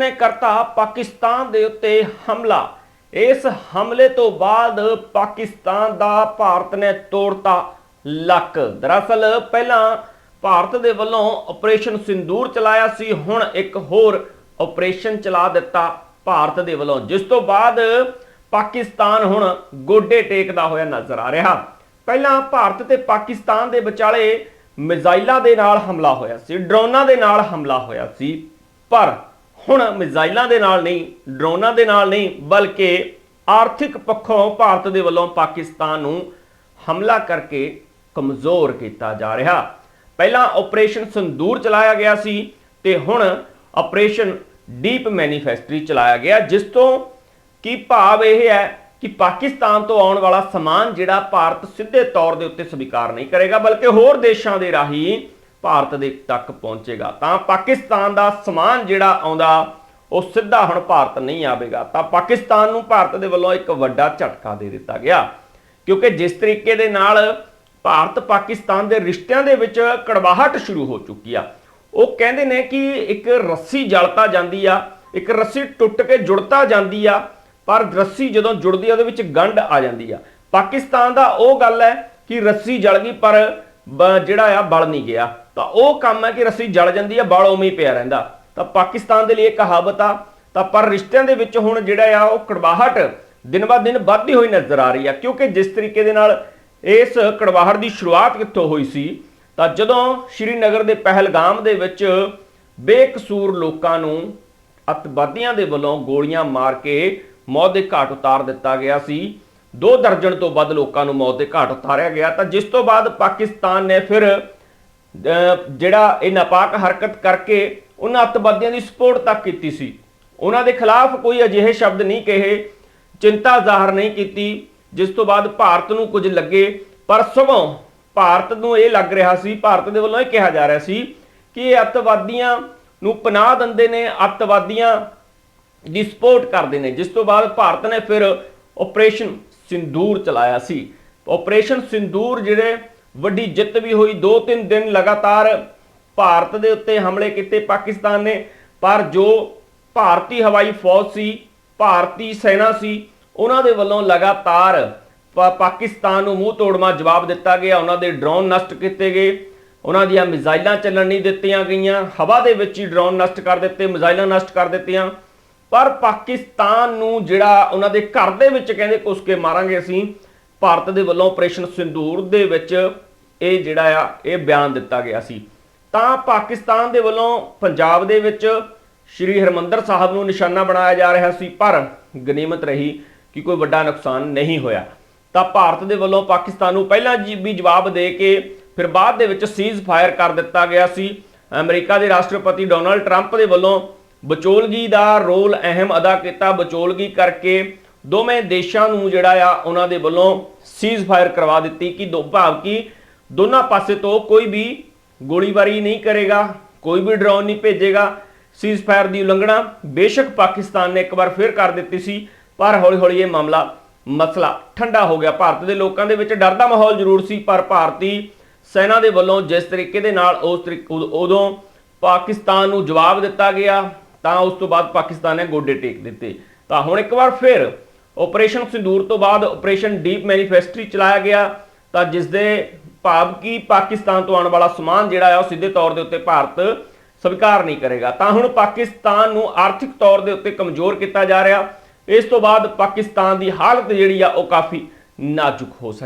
ਨੇ ਕਰਤਾ ਪਾਕਿਸਤਾਨ ਦੇ ਉੱਤੇ ਹਮਲਾ। ਇਸ ਹਮਲੇ ਤੋਂ ਬਾਅਦ ਪਾਕਿਸਤਾਨ ਦਾ ਭਾਰਤ ਨੇ ਤੋੜਤਾ ਲੱਕ। ਦਰਅਸਲ ਪਹਿਲਾਂ ਭਾਰਤ ਦੇ ਵੱਲੋਂ ਆਪਰੇਸ਼ਨ ਸਿੰਦੂਰ ਚਲਾਇਆ ਸੀ, ਹੁਣ ਇੱਕ ਹੋਰ ਆਪਰੇਸ਼ਨ ਚਲਾ ਦਿੱਤਾ ਭਾਰਤ ਦੇ ਵੱਲੋਂ। ਜਿਸ ਤੋਂ ਬਾਅਦ ਪਾਕਿਸਤਾਨ ਹੁਣ ਗੋਡੇ ਟੇਕਦਾ ਹੋਇਆ ਨਜ਼ਰ ਆ ਰਿਹਾ। ਪਹਿਲਾਂ ਭਾਰਤ ਤੇ ਪਾਕਿਸਤਾਨ ਦੇ ਵਿਚਾਲੇ ਮਿਜ਼ਾਈਲਾਂ ਦੇ ਨਾਲ ਹਮਲਾ ਹੋਇਆ ਸੀ, ਡਰੋਨਾਂ ਦੇ ਨਾਲ ਹਮਲਾ ਹੋਇਆ ਸੀ, ਪਰ ਹੁਣ ਮਿਜ਼ਾਈਲਾਂ ਦੇ ਨਾਲ ਨਹੀਂ, ਡਰੋਨਾਂ ਦੇ ਨਾਲ ਨਹੀਂ, ਬਲਕਿ ਆਰਥਿਕ ਪੱਖੋਂ ਭਾਰਤ ਦੇ ਵੱਲੋਂ ਪਾਕਿਸਤਾਨ ਨੂੰ ਹਮਲਾ ਕਰਕੇ ਕਮਜ਼ੋਰ ਕੀਤਾ ਜਾ ਰਿਹਾ। ਪਹਿਲਾਂ ਆਪਰੇਸ਼ਨ ਸੰਦੂਰ ਚਲਾਇਆ ਗਿਆ ਸੀ ਤੇ ਹੁਣ ਆਪਰੇਸ਼ਨ ਡੀਪ ਮੈਨੀਫੈਸਟਰੀ ਚਲਾਇਆ ਗਿਆ, ਜਿਸ ਤੋਂ ਕੀ ਭਾਵ ਇਹ ਹੈ ਕਿ ਪਾਕਿਸਤਾਨ ਤੋਂ ਆਉਣ ਵਾਲਾ ਸਮਾਨ ਜਿਹੜਾ ਭਾਰਤ ਸਿੱਧੇ ਤੌਰ ਦੇ ਉੱਤੇ ਸਵੀਕਾਰ ਨਹੀਂ ਕਰੇਗਾ, ਬਲਕਿ ਹੋਰ ਦੇਸ਼ਾਂ ਦੇ ਰਾਹੀਂ ਭਾਰਤ ਦੇ ਤੱਕ ਪਹੁੰਚੇਗਾ। ਤਾਂ ਪਾਕਿਸਤਾਨ ਦਾ ਸਮਾਨ ਜਿਹੜਾ ਆਉਂਦਾ, ਉਹ ਸਿੱਧਾ ਹੁਣ ਭਾਰਤ ਨਹੀਂ ਆਵੇਗਾ। ਤਾਂ ਪਾਕਿਸਤਾਨ ਨੂੰ ਭਾਰਤ ਦੇ ਵੱਲੋਂ ਇੱਕ ਵੱਡਾ ਝਟਕਾ ਦੇ ਦਿੱਤਾ ਗਿਆ। ਕਿਉਂਕਿ ਜਿਸ ਤਰੀਕੇ ਦੇ ਨਾਲ ਭਾਰਤ ਪਾਕਿਸਤਾਨ ਦੇ ਰਿਸ਼ਤਿਆਂ ਦੇ ਵਿੱਚ ਕੜਵਾਹਟ ਸ਼ੁਰੂ ਹੋ ਚੁੱਕੀ ਆ। ਉਹ ਕਹਿੰਦੇ ਨੇ ਕਿ ਇੱਕ ਰੱਸੀ ਜਲਤਾ ਜਾਂਦੀ ਆ, ਇੱਕ ਰੱਸੀ ਟੁੱਟ ਕੇ ਜੁੜਤਾ ਜਾਂਦੀ ਆ, ਪਰ ਰੱਸੀ ਜਦੋਂ ਜੁੜਦੀ ਆ, ਉਹਦੇ ਵਿੱਚ ਗੰਢ ਆ ਜਾਂਦੀ ਆ। ਪਾਕਿਸਤਾਨ ਦਾ ਉਹ ਗੱਲ ਹੈ ਕਿ ਰੱਸੀ ਜਲ ਗਈ, ਪਰ ਜਿਹੜਾ ਆ ਬਲ ਨਹੀਂ ਗਿਆ। ਤਾਂ ਉਹ ਕੰਮ ਹੈ ਕਿ ਰੱਸੀ ਜਲ ਜਾਂਦੀ ਆ, ਬਲ ਉਵੇਂ ਹੀ ਪਿਆ ਰਹਿੰਦਾ। ਤਾਂ ਪਾਕਿਸਤਾਨ ਦੇ ਲਈ ਇਹ ਕਹਾਵਤ ਆ, ਤਾਂ ਪਰ ਰਿਸ਼ਤਿਆਂ ਦੇ ਵਿੱਚ ਹੁਣ ਜਿਹੜਾ ਆ ਉਹ ਕੜਵਾਹਟ ਦਿਨ ਬਾ ਦਿਨ ਵੱਧਦੀ ਹੋਈ ਨਜ਼ਰ ਆ ਰਹੀ ਆ, ਕਿਉਂਕਿ ਜਿਸ ਤਰੀਕੇ ਦੇ ਨਾਲ ਇਸ ਕੜਵਾਹਟ ਦੀ ਸ਼ੁਰੂਆਤ ਕਿੱਥੋਂ ਹੋਈ ਸੀ, ਤਾਂ ਜਦੋਂ ਸ਼੍ਰੀਨਗਰ ਦੇ ਪਹਿਲਗਾਮ ਦੇ ਵਿੱਚ ਬੇਕਸੂਰ ਲੋਕਾਂ ਨੂੰ ਅਤਵਾਦੀਆਂ ਦੇ ਵੱਲੋਂ ਗੋਲੀਆਂ ਮਾਰ ਕੇ ਮੌਤ ਦੇ ਘਾਟ ਉਤਾਰ ਦਿੱਤਾ ਗਿਆ ਸੀ ਦੋ ਦਰਜਨ ਤੋਂ ਵੱਧ ਲੋਕਾਂ ਨੂੰ ਮੌਤ ਦੇ ਘਾਟ ਉਤਾਰਿਆ ਗਿਆ। ਤਾਂ ਜਿਸ ਤੋਂ ਬਾਅਦ ਪਾਕਿਸਤਾਨ ਨੇ ਫਿਰ ਜਿਹੜਾ ਇਹ ਨਾਪਾਕ ਹਰਕਤ ਕਰਕੇ ਉਹਨਾਂ ਅੱਤਵਾਦੀਆਂ ਦੀ ਸਪੋਰਟ ਤੱਕ ਕੀਤੀ ਸੀ। ਉਹਨਾਂ ਦੇ ਖਿਲਾਫ ਕੋਈ ਅਜਿਹੇ ਸ਼ਬਦ ਨਹੀਂ ਕਹੇ, ਚਿੰਤਾ ਜ਼ਾਹਰ ਨਹੀਂ ਕੀਤੀ, ਜਿਸ ਤੋਂ ਬਾਅਦ ਭਾਰਤ ਨੂੰ ਕੁਝ ਲੱਗੇ। ਪਰ ਸਗੋਂ ਭਾਰਤ ਨੂੰ ਇਹ ਲੱਗ ਰਿਹਾ ਸੀ, ਭਾਰਤ ਦੇ ਵੱਲੋਂ ਇਹ ਕਿਹਾ ਜਾ ਰਿਹਾ ਸੀ ਕਿ ਇਹ ਅੱਤਵਾਦੀਆਂ ਨੂੰ ਪਨਾਹ ਦਿੰਦੇ ਨੇ, ਅੱਤਵਾਦੀਆਂ ਦੀ ਸਪੋਰਟ ਕਰਦੇ ਨੇ। ਜਿਸ ਤੋਂ ਬਾਅਦ ਭਾਰਤ ਨੇ ਫਿਰ ਆਪਰੇਸ਼ਨ ਸਿੰਦੂਰ ਚਲਾਇਆ ਸੀ। ਆਪਰੇਸ਼ਨ ਸਿੰਦੂਰ ਜਿਹੜੇ ਵੱਡੀ ਜਿੱਤ ਵੀ ਹੋਈ 2-3 ਦਿਨ ਲਗਾਤਾਰ ਭਾਰਤ ਦੇ ਉੱਤੇ ਹਮਲੇ ਕੀਤੇ, ਪਾਕਿਸਤਾਨ ਨੇ। ਪਰ ਜੋ ਭਾਰਤੀ ਹਵਾਈ ਫੌਜ ਸੀ, ਭਾਰਤੀ ਸੈਨਾ ਸੀ, ਉਹਨਾਂ ਦੇ ਵੱਲੋਂ ਲਗਾਤਾਰ ਪਾ- ਪਾਕਿਸਤਾਨ ਨੂੰ ਮੂੰਹ ਤੋੜਮਾ ਜਵਾਬ ਦਿੱਤਾ ਗਿਆ। ਉਹਨਾਂ ਦੇ ਡਰੋਨ ਨਸ਼ਟ ਕੀਤੇ ਗਏ। ਉਹਨਾਂ ਦੀਆਂ ਮਿਜ਼ਾਈਲਾਂ ਚੱਲਣ ਨਹੀਂ ਦਿੱਤੀਆਂ ਗਈਆਂ। ਹਵਾ ਦੇ ਵਿੱਚ ਹੀ ਡਰੋਨ ਨਸ਼ਟ ਕਰ ਦਿੱਤੇ, ਮਿਜ਼ਾਈਲਾਂ ਨਸ਼ਟ ਕਰ ਦਿੱਤੀਆਂ। ਪਰ ਪਾਕਿਸਤਾਨ ਨੂੰ ਜਿਹੜਾ ਉਹਨਾਂ ਦੇ ਘਰ ਦੇ ਵਿੱਚ ਕਹਿੰਦੇ ਕੁਸ ਕੇ ਮਾਰਾਂਗੇ ਅਸੀਂ, ਭਾਰਤ ਦੇ ਵੱਲੋਂ ਆਪਰੇਸ਼ਨ ਸਿੰਦੂਰ ਦੇ ਵਿੱਚ ਇਹ ਜਿਹੜਾ ਆ, ਇਹ ਬਿਆਨ ਦਿੱਤਾ ਗਿਆ ਸੀ। ਤਾਂ ਪਾਕਿਸਤਾਨ ਦੇ ਵੱਲੋਂ ਪੰਜਾਬ ਦੇ ਵਿੱਚ ਸ਼੍ਰੀ ਹਰਮੰਦਰ ਸਾਹਿਬ ਨੂੰ ਨਿਸ਼ਾਨਾ ਬਣਾਇਆ ਜਾ ਰਿਹਾ ਸੀ, ਪਰ ਗਨੀਮਤ ਰਹੀ ਕਿ ਕੋਈ ਵੱਡਾ ਨੁਕਸਾਨ ਨਹੀਂ ਹੋਇਆ। ਤਾਂ ਭਾਰਤ ਦੇ ਵੱਲੋਂ ਪਾਕਿਸਤਾਨ ਨੂੰ ਪਹਿਲਾਂ ਜੀ ਵੀ ਜਵਾਬ ਦੇ ਕੇ ਫਿਰ ਬਾਅਦ ਦੇ ਵਿੱਚ ਸੀਜ਼ ਫਾਇਰ ਕਰ ਦਿੱਤਾ ਗਿਆ ਸੀ। ਅਮਰੀਕਾ ਦੇ ਰਾਸ਼ਟਰਪਤੀ ਡੋਨਲਡ ਟਰੰਪ ਦੇ ਵੱਲੋਂ ਬਚੋਲਗੀ ਦਾ ਰੋਲ ਅਹਿਮ ਅਦਾ ਕੀਤਾ। ਬਚੋਲਗੀ ਕਰਕੇ ਦੋਵੇਂ ਦੇਸ਼ਾਂ ਨੂੰ ਜਿਹੜਾ ਆ, ਉਹਨਾਂ ਦੇ ਵੱਲੋਂ ਸੀਜ਼ ਫਾਇਰ ਕਰਵਾ ਦਿੱਤੀ ਕਿ ਦੋ ਭਾਵ ਕਿ ਦੋਨਾਂ ਪਾਸੇ ਤੋਂ ਕੋਈ ਵੀ ਗੋਲੀਬਾਰੀ ਨਹੀਂ ਕਰੇਗਾ, ਕੋਈ ਵੀ ਡਰੋਨ ਨਹੀਂ ਭੇਜੇਗਾ। ਸੀਜ਼ ਫਾਇਰ ਦੀ ਉਲੰਘਣਾ ਬੇਸ਼ੱਕ ਪਾਕਿਸਤਾਨ ਨੇ ਇੱਕ ਵਾਰ ਫਿਰ ਕਰ ਦਿੱਤੀ ਸੀ, ਪਰ ਹੌਲੀ ਹੌਲੀ ਇਹ ਮਾਮਲਾ ਮਸਲਾ ਠੰਡਾ ਹੋ ਗਿਆ। ਭਾਰਤ ਦੇ ਲੋਕਾਂ ਦੇ ਵਿੱਚ ਡਰ ਦਾ ਮਾਹੌਲ ਜ਼ਰੂਰ ਸੀ, ਪਰ ਭਾਰਤੀ ਸੈਨਾ ਦੇ ਵੱਲੋਂ ਜਿਸ ਤਰੀਕੇ ਦੇ ਨਾਲ ਉਸ ਤਰੀਕ ਉਦੋਂ ਪਾਕਿਸਤਾਨ ਨੂੰ ਜਵਾਬ ਦਿੱਤਾ ਗਿਆ ਤਾਂ ਉਸ ਤੋਂ ਬਾਅਦ ਪਾਕਿਸਤਾਨ ਨੇ ਗੋਡੇ ਟੇਕ ਦਿੱਤੇ। ਤਾਂ ਹੁਣ ਇੱਕ ਵਾਰ ਫਿਰ ਆਪਰੇਸ਼ਨ ਸਿੰਦੂਰ ਤੋਂ ਬਾਅਦ ਆਪਰੇਸ਼ਨ ਡੀਪ ਮੈਨੀਫੈਸਟਰੀ ਚਲਾਇਆ ਗਿਆ। ਤਾਂ ਜਿਸ ਦੇ ਭਾਵ ਕਿ ਪਾਕਿਸਤਾਨ ਤੋਂ ਆਉਣ ਵਾਲਾ ਸਮਾਨ ਜਿਹੜਾ ਆ ਉਹ ਸਿੱਧੇ ਤੌਰ ਦੇ ਉੱਤੇ ਭਾਰਤ ਸਵੀਕਾਰ ਨਹੀਂ ਕਰੇਗਾ। ਤਾਂ ਹੁਣ ਪਾਕਿਸਤਾਨ ਨੂੰ ਆਰਥਿਕ ਤੌਰ ਦੇ ਉੱਤੇ ਕਮਜ਼ੋਰ ਕੀਤਾ ਜਾ ਰਿਹਾ। ਇਸ ਤੋਂ ਬਾਅਦ ਪਾਕਿਸਤਾਨ ਦੀ ਹਾਲਤ ਜਿਹੜੀ ਆ ਉਹ ਕਾਫੀ ਨਾਜ਼ੁਕ ਹੋ ਸਕਦੀ